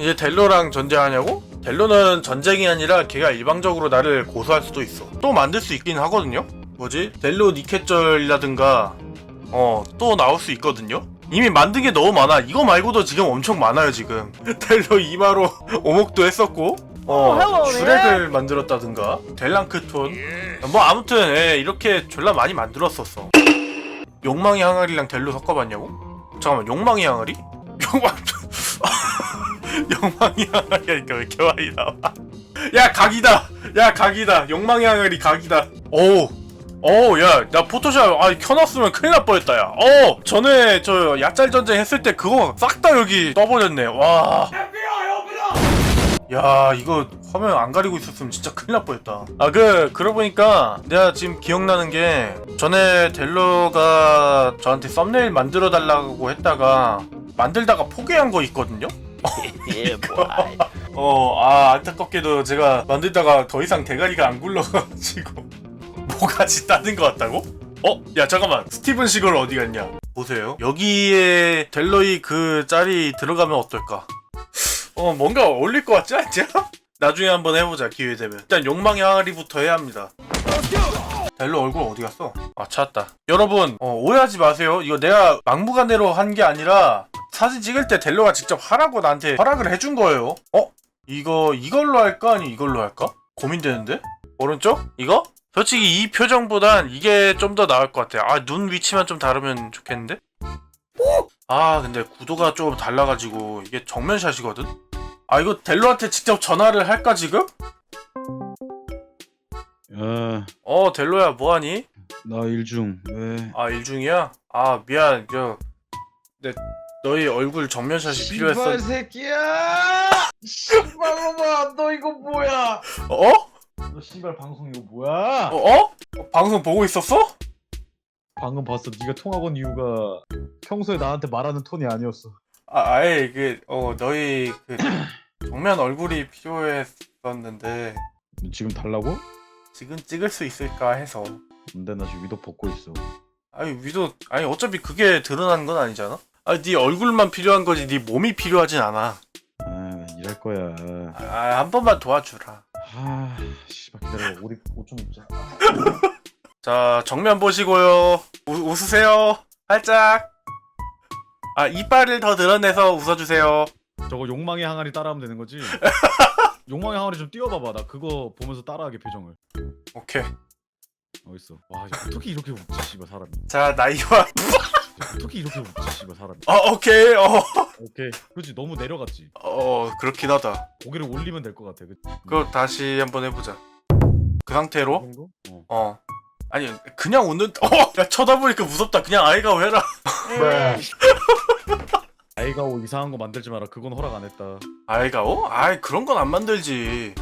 이제 델로랑 전쟁하냐고? 델로는 전쟁이 아니라 걔가 일방적으로 나를 고소할 수도 있어. 또 만들 수 있긴 하거든요? 뭐지? 델로 니케절이라든가, 어, 또 나올 수 있거든요? 이미 만든 게 너무 많아. 이거 말고도 지금 엄청 많아요, 지금. 델로 이마로 오목도 했었고, 어, 어, 슈렉을 만들었다든가, 델랑크톤. 뭐, 아무튼, 예, 이렇게 졸라 많이 만들었었어. 욕망의 항아리랑 델로 섞어봤냐고? 잠깐만, 욕망의 항아리? 욕망, 욕망의 항아리 하니까 왜 많이 나와? 야, 각이다! 야, 각이다! 욕망의 항아리 각이다! 오! 오, 야, 나 포토샵, 아, 켜놨으면 큰일 날 뻔했다, 야. 어, 전에 저 야짤 전쟁 했을 때 그거 싹 다 여기 떠버렸네, 와. 야, 이거 화면 안 가리고 있었으면 진짜 큰일 날 뻔했다. 아, 그, 그러고 보니까 내가 지금 기억나는 게 전에 델로가 저한테 썸네일 만들어 달라고 했다가 만들다가 포기한 거 있거든요? 어, 아, 안타깝게도 제가 만들다가 더 이상 대가리가 안 굴러가지고 뭐가지 따는 것 같다고? 어? 야, 잠깐만. 스티븐 시걸 어디 갔냐? 보세요. 여기에 델로이 그 짤이 들어가면 어떨까? 어, 뭔가 어울릴 것 같지 않냐? 나중에 한번 해보자, 기회 되면. 일단 욕망의 항아리부터 해야 합니다. 델로 얼굴 어디 갔어? 아, 찾았다. 여러분, 어, 오해하지 마세요. 이거 내가 막무가내로 한 게 아니라 사진 찍을 때 델로가 직접 하라고 나한테 허락을 해준 거예요. 어? 이거 이걸로 할까 아니 이걸로 할까? 고민되는데? 오른쪽? 이거? 솔직히 이 표정보단 이게 좀 더 나을 것 같아. 아, 눈 위치만 좀 다르면 좋겠는데? 아, 근데 구도가 좀 달라가지고 이게 정면샷이거든? 아, 이거 델로한테 직접 전화를 할까 지금? 야, 어, 델로야, 뭐하니? 나 일중 왜? 아, 일중이야? 아, 미안. 저, 내, 너희 얼굴 정면샷이 필요했어. 새끼야! 씨발로마 너 이거 뭐야? 어? 너 씨발 방송 이거 뭐야? 어? 어? 어, 방송 보고 있었어? 방금 봤어. 네가 통화 건 이유가 평소에 나한테 말하는 톤이 아니었어. 아, 아예 그, 어, 너희 그 정면 얼굴이 필요했었는데 지금 달라고? 지금 찍을 수 있을까 해서. 근데 나 지금 위도 벗고 있어. 아니 위도 아니 어차피 그게 드러나는 건 아니잖아. 아니 네 얼굴만 필요한 거지 네 몸이 필요하진 않아. 아 이럴 거야. 아, 한 번만 도와주라. 아 씨발 기다려. 옷, 옷좀 입자. 자 정면 보시고요. 우, 웃으세요. 살짝. 아 이빨을 더 드러내서 웃어주세요. 저거 욕망의 항아리 따라하면 되는 거지? 욕망의 항아리 좀 띄워봐봐. 나 그거 보면서 따라하게 표정을. 오케이. 어딨어? 와 어떻게 이렇게 웃지 씨발 사람이. 자 나이와 어떻게 이렇게 웃지 씨발 사람이. 어 오케이 어. 오케이. 그렇지 너무 내려갔지. 어 그렇긴 하다. 고개를 올리면 될 것 같아. 그, 그럼 다시 한번 해보자. 그 상태로 정도? 어. 어. 아니 그냥 웃는 어, 야 쳐다보니까 무섭다. 그냥 아이가 해라. 아이가 오 이상한 거 만들지 마라. 그건 허락 안 했다. 아이가 어? 아이 그런 건 안 만들지.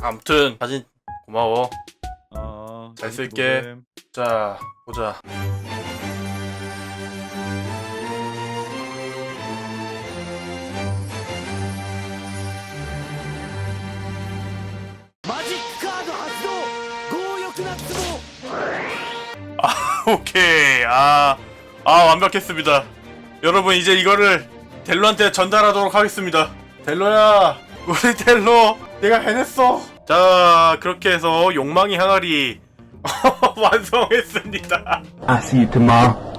아무튼 사진 고마워. 아, 잘 쓸게. 노잼. 자 보자. 오케이. 아, 아 완벽했습니다. 여러분 이제 이거를 델로한테 전달하도록 하겠습니다. 델로야 우리 델로 내가 해냈어. 자 그렇게 해서 욕망의 항아리 완성했습니다. Tomorrow.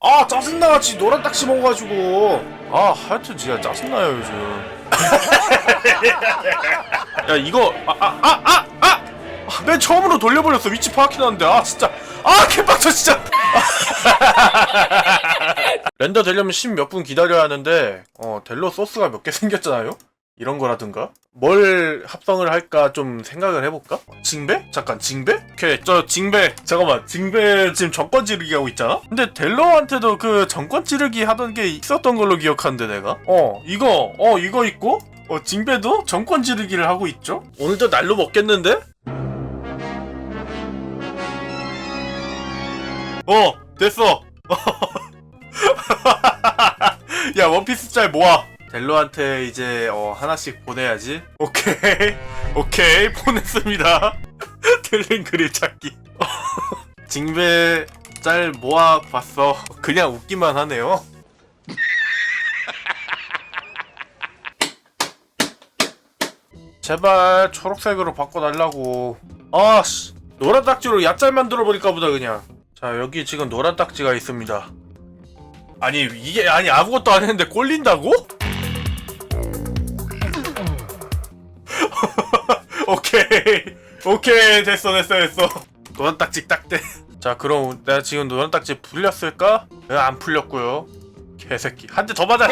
아 짜증나. 지 노란 딱지 먹어가지고. 아 하여튼 진짜 짜증나요 요즘. 야 이거 아 아 아아아 맨 처음으로 돌려버렸어 위치 파악해놨 는데 아 진짜 아 개빡쳐 진짜 렌더 되려면 10 몇 분 기다려야 하는데 어 델로 소스가 몇 개 생겼잖아요 이런 거라든가 뭘 합성을 할까 좀 생각을 해볼까? 징배? 잠깐 징배? 오케이 저 징배 잠깐만 징배 지금 정권 지르기 하고 있잖아? 근데 델로한테도 그 정권 지르기 하던 게 있었던 걸로 기억하는데 내가 어 이거 어 이거 있고 어 징배도 정권 지르기를 하고 있죠? 오늘도 날로 먹겠는데? 어 됐어. 야 원피스 짤 모아. 델로한테 이제 어 하나씩 보내야지. 오케이. 오케이. 보냈습니다. 틀린 그림 찾기. 징배 짤 모아 봤어. 그냥 웃기만 하네요. 제발 초록색으로 바꿔달라고. 아씨. 노란 딱지로 얕잘 만들어버릴까 보다 그냥 자 여기 지금 노란 딱지가 있습니다. 아니 이게 아니 아무것도 안 했는데 꼴린다고? 오케이. 오케이. 됐어 됐어 됐어. 노란 딱지 딱대 자 그럼 내가 지금 노란 딱지 풀렸을까? 네, 안 풀렸고요. 개새끼. 한 대 더 맞아.